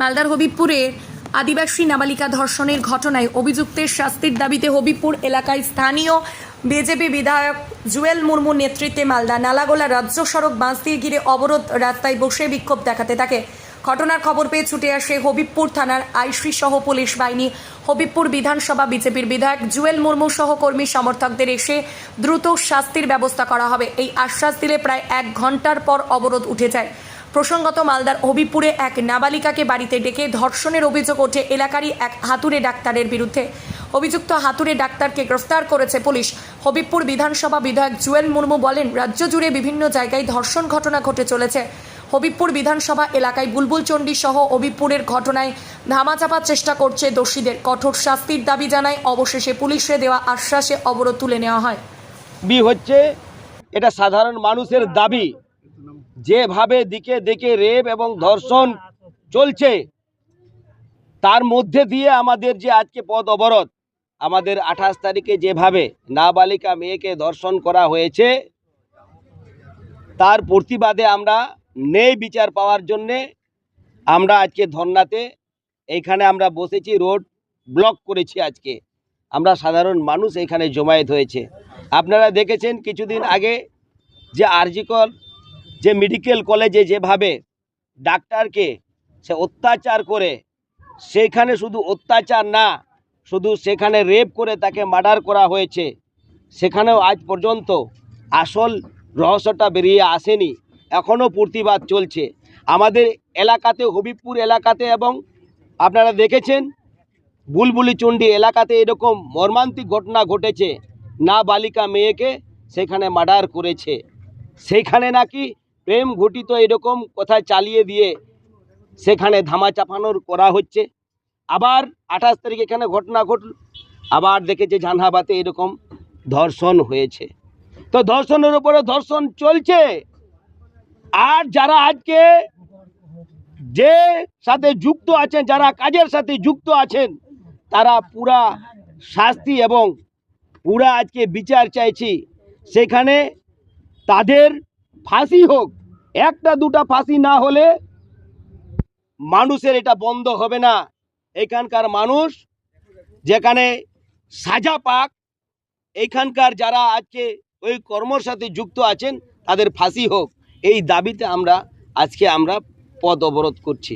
মালদার হবিবপুরে আদিবাসী নাবালিকা ধর্ষণের ঘটনায় অভিযুক্তের শাস্তির দাবিতে হবিবপুর এলাকায় স্থানীয় বিজেপি বিধায়ক জুয়েল মুর্মুর নেতৃত্বে মালদা নালাগোলা রাজ্য সড়ক বাঁশ দিয়ে ঘিরে অবরোধ রাস্তায় বসে বিক্ষোভ দেখাতে থাকে। ঘটনার খবর পেয়ে ছুটে আসে হবিবপুর থানার আইসি সহ পুলিশ বাহিনী। হবিবপুর বিধানসভা বিজেপির বিধায়ক জুয়েল মুর্মু সহ কর্মী সমর্থকদের এসে দ্রুত শাস্তির ব্যবস্থা করা হবে। এই আশ্বাস দিলে প্রায় এক ঘণ্টার পর অবরোধ উঠে যায়। প্রসঙ্গত মালদার হবিপুরে এক নাবালিকাকে বাড়িতে ডেকে ধর্ষণের অভিযোগ ওঠে এলাকারই এক হাতুড়ে ডাক্তারের বিরুদ্ধে। অভিযুক্ত হাতুড়ে ডাক্তারকে গ্রেফতার করেছে পুলিশ। হবিবপুর বিধানসভা বিধায়ক জুয়েল মুর্মু বলেন, রাজ্য জুড়ে বিভিন্ন জায়গায় ধর্ষণ ঘটনা ঘটে চলেছে। হবিবপুর বিধানসভা এলাকায় বুলবুল চণ্ডী সহ হবিবপুরের ঘটনায় ধামাচাপার চেষ্টা করছে দোষীদের। কঠোর শাস্তির দাবি জানায়, অবশেষে পুলিশে দেওয়া আশ্বাসে অবরোধ তুলে নেওয়া হয়। বি হচ্ছে, এটা সাধারণ মানুষের দাবি। যেভাবে দিকে দিকে রেপ এবং ধর্ষণ চলছে, তার মধ্যে দিয়ে আমাদের যে আজকে পথ অবরোধ, আমাদের আঠাশ তারিখে যেভাবে নাবালিকা মেয়েকে ধর্ষণ করা হয়েছে, তার প্রতিবাদে আমরা নেই বিচার পাওয়ার জন্যে আমরা আজকে ধর্নাতে, এইখানে আমরা বসেছি, রোড ব্লক করেছি আজকে। আমরা সাধারণ মানুষ এখানে জমায়েত হয়েছে। আপনারা দেখেছেন কিছুদিন আগে যে আরজিকল যে মেডিকেল কলেজে যেভাবে ডাক্তারকে সে অত্যাচার করে, সেখানে শুধু অত্যাচার না, শুধু সেখানে রেপ করে তাকে মার্ডার করা হয়েছে, সেখানেও আজ পর্যন্ত আসল রহস্যটা বেরিয়ে আসেনি। এখনও প্রতিবাদ চলছে। আমাদের এলাকাতে, হবিবপুর এলাকাতে এবং আপনারা দেখেছেন বুলবুলি চণ্ডী এলাকাতে এরকম মর্মান্তিক ঘটনা ঘটেছে। না বালিকা মেয়েকে সেখানে মার্ডার করেছে। সেইখানে নাকি প্রেম ঘটিত এরকম কথা চালিয়ে দিয়ে সেখানে ধামা চাপানোর করা হচ্ছে। আবার আঠাশ তারিখ এখানে ঘটনা ঘটল। আবার দেখেছে জানহাবাতে এরকম ধর্ষণ হয়েছে। তো ধর্ষণের উপরে ধর্ষণ চলছে। আর যারা আজকে যে সাথে যুক্ত আছেন, যারা কাজের সাথে যুক্ত আছেন, তারা পুরা শাস্তি এবং পুরা আজকে বিচার চাইছি। সেখানে তাদের ফাঁসি হোক একটা, দুটা ফাঁসি না হলে মানুষের এটা বন্ধ হবে না। এখানকার মানুষ যেখানে সাজা পাক, এইখানকার যারা আজকে ওই কর্মর সাথে যুক্ত আছেন, তাদের ফাঁসি হোক। এই দাবিতে আমরা, আজকে আমরা পদ অবরোধ করছি।